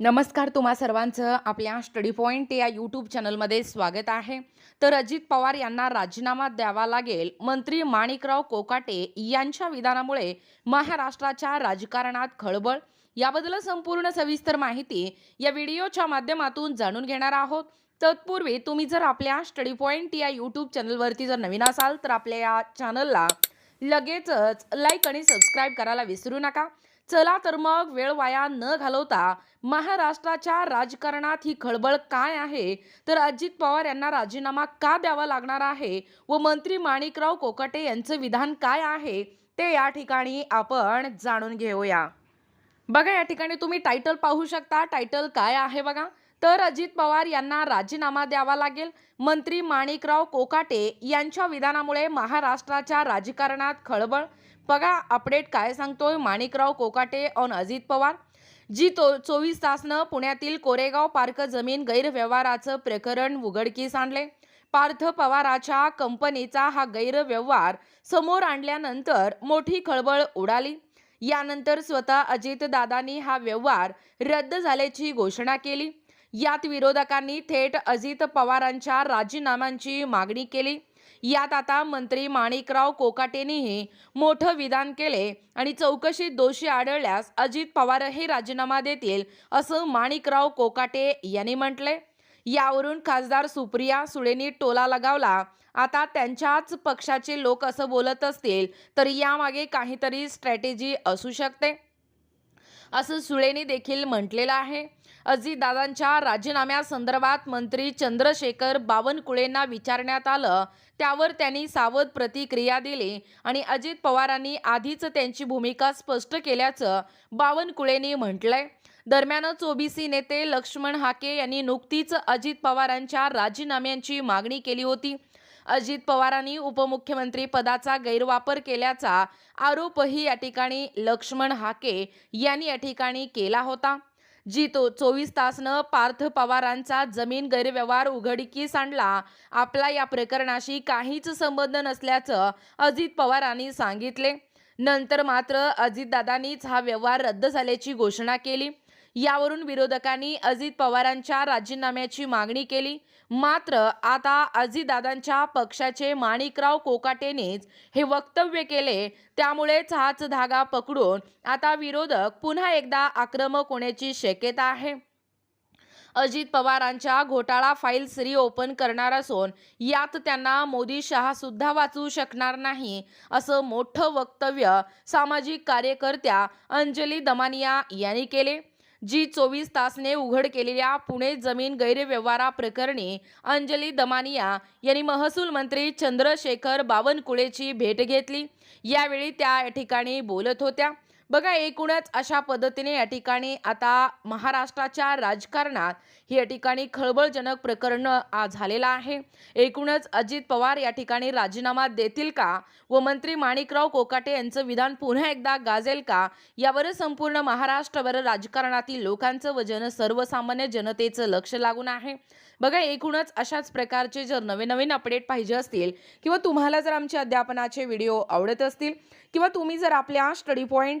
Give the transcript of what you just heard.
नमस्कार तुम्हा सर्वांचं. आपल्या स्टडी पॉईंट या यूट्यूब चॅनलमध्ये स्वागत आहे. तर अजित पवार यांना राजीनामा द्यावा लागेल. मंत्री माणिकराव कोकाटे यांच्या विधानामुळे महाराष्ट्राच्या राजकारणात खळबळ. याबद्दल संपूर्ण सविस्तर माहिती या व्हिडिओच्या माध्यमातून जाणून घेणार आहोत. तत्पूर्वी तुम्ही जर आपल्या स्टडी पॉईंट या यूट्यूब चॅनलवरती जर नवीन असाल तर आपल्या या चॅनलला लगेचच लाईक आणि सबस्क्राईब करायला विसरू नका. चला तर मग वेळ वाया न घालवता महाराष्ट्राच्या राजकारणात ही खळबळ काय आहे? तर अजित पवार यांना राजीनामा का द्यावा लागणार आहे? व मंत्री माणिकराव कोकाटे यांचं विधान काय आहे? ते या ठिकाणी आपण जाणून घेऊया. बघा या ठिकाणी तुम्ही टायटल पाहू शकता. टायटल काय आहे बघा? तर अजित पवार यांना राजीनामा द्यावा लागेल. मंत्री माणिकराव कोकाटे यांच्या विधानामुळे महाराष्ट्राच्या राजकारणात खळबळ. बघा अपडेट काय सांगतोय माणिकराव कोकाटे ऑन अजित पवार. जी तो चोवीस तासनं पुण्यातील कोरेगाव पार्क जमीन गैरव्यवहाराचं प्रकरण उघडकीस आणले. पार्थ पवाराच्या कंपनीचा हा गैरव्यवहार समोर आणल्यानंतर मोठी खळबळ उडाली. यानंतर स्वतः अजितदादांनी हा व्यवहार रद्द झाल्याची घोषणा केली. यात विरोधकांनी थेट अजित पवारांच्या राजीनाम्यांची मागणी केली. यात आता मंत्री माणिकराव कोकाटेनेही मोठं विधान केले आणि चौकशीत दोषी आढळल्यास अजित पवारही राजीनामा देतील असं माणिकराव कोकाटे यांनी म्हटले. यावरून खासदार सुप्रिया सुळेंनी टोला लगावला. आता त्यांच्याच पक्षाचे लोक असं बोलत असतील तर यामागे काहीतरी स्ट्रॅटेजी असू शकते. असं सुळेने देखील म्हटलेलं आहे. अजितदादांच्या राजीनाम्यासंदर्भात मंत्री चंद्रशेखर बावनकुळेंना विचारण्यात आलं. त्यावर त्यांनी सावध प्रतिक्रिया दिली आणि अजित पवारांनी आधीच त्यांची भूमिका स्पष्ट केल्याचं बावनकुळेंनी म्हटलंय. दरम्यानच ओबीसी नेते लक्ष्मण हाके यांनी नुकतीच अजित पवारांच्या राजीनाम्यांची मागणी केली होती. अजित पवारांनी उपमुख्यमंत्री पदाचा गैरवापर केल्याचा आरोपही या ठिकाणी लक्ष्मण हाके यांनी या ठिकाणी केला होता. जी तो चोवीस तासनं पार्थ पवारांचा जमीन गैरव्यवहार उघडकीस आणला. आपला या प्रकरणाशी काहीच संबंध नसल्याचं अजित पवारांनी सांगितले. नंतर मात्र अजितदादांनीच हा व्यवहार रद्द झाल्याची घोषणा केली. यावरून विरोधकांनी अजित पवारांच्या राजीनाम्याची मागणी केली. मात्र आता अजितदादांच्या पक्षाचे माणिकराव कोकाटेनेच हे वक्तव्य केले. त्यामुळेच हाच धागा पकडून आता विरोधक पुन्हा एकदा आक्रमक होण्याची शक्यता आहे. अजित पवारांच्या घोटाळा फाईल्स रिओपन करणार असून यात त्यांना मोदी शहा सुद्धा वाचवू शकणार नाही असं मोठं वक्तव्य सामाजिक कार्यकर्त्या अंजली दमानिया यांनी केले. जी चोवीस तासने उघड केलेल्या पुणे जमीन गैरव्यवहाराप्रकरणी अंजली दमानिया यांनी महसूल मंत्री चंद्रशेखर बावनकुळेची भेट घेतली. यावेळी त्या ठिकाणी बोलत होत्या. बघा एकूणच अशा पद्धतीने या ठिकाणी आता महाराष्ट्राच्या राजकारणात ही या ठिकाणी खळबळजनक प्रकरण झालेलं आहे. एकूणच अजित पवार या ठिकाणी राजीनामा देतील का? व मंत्री माणिकराव कोकाटे यांचं विधान पुन्हा एकदा गाजेल का? यावर संपूर्ण महाराष्ट्रभर राजकारणातील लोकांचं व जन सर्वसामान्य जनतेचं लक्ष लागून आहे. बघा एकूणच अशाच प्रकारचे जर नवीन नवीन अपडेट पाहिजे असतील किंवा तुम्हाला जर आमचे अध्यापनाचे व्हिडिओ आवडत असतील किंवा तुम्ही जर आपल्या स्टडी पॉईंट